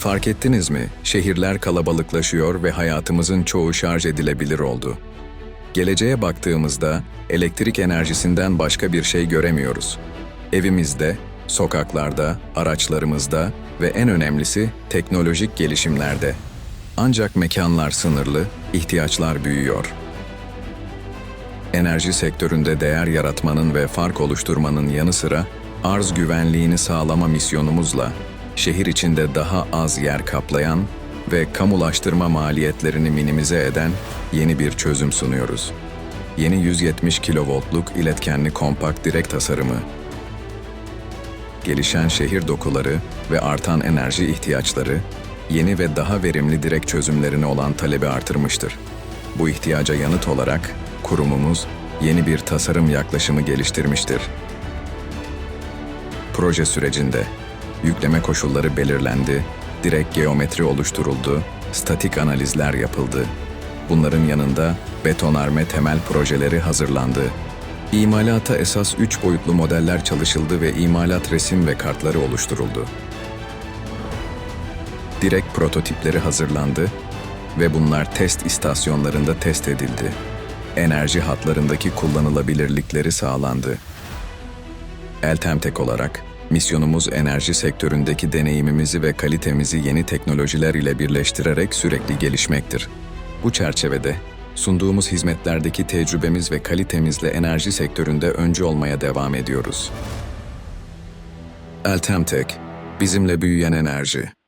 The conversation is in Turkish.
Fark ettiniz mi? Şehirler kalabalıklaşıyor ve hayatımızın çoğu şarj edilebilir oldu. Geleceğe baktığımızda elektrik enerjisinden başka bir şey göremiyoruz. Evimizde, sokaklarda, araçlarımızda ve en önemlisi teknolojik gelişimlerde. Ancak mekanlar sınırlı, ihtiyaçlar büyüyor. Enerji sektöründe değer yaratmanın ve fark oluşturmanın yanı sıra arz güvenliğini sağlama misyonumuzla şehir içinde daha az yer kaplayan ve kamulaştırma maliyetlerini minimize eden yeni bir çözüm sunuyoruz. Yeni 170 kilovoltluk iletkenli kompakt direk tasarımı, gelişen şehir dokuları ve artan enerji ihtiyaçları, yeni ve daha verimli direk çözümlerine olan talebi artırmıştır. Bu ihtiyaca yanıt olarak kurumumuz yeni bir tasarım yaklaşımı geliştirmiştir. Proje sürecinde yükleme koşulları belirlendi, direkt geometri oluşturuldu, statik analizler yapıldı. Bunların yanında betonarme temel projeleri hazırlandı. İmalata esas 3 boyutlu modeller çalışıldı ve imalat resim ve kartları oluşturuldu. Direkt prototipleri hazırlandı ve bunlar test istasyonlarında test edildi. Enerji hatlarındaki kullanılabilirlikleri sağlandı. Eltemtek olarak misyonumuz enerji sektöründeki deneyimimizi ve kalitemizi yeni teknolojiler ile birleştirerek sürekli gelişmektir. Bu çerçevede sunduğumuz hizmetlerdeki tecrübemiz ve kalitemizle enerji sektöründe öncü olmaya devam ediyoruz. Eltemtek, bizimle büyüyen enerji.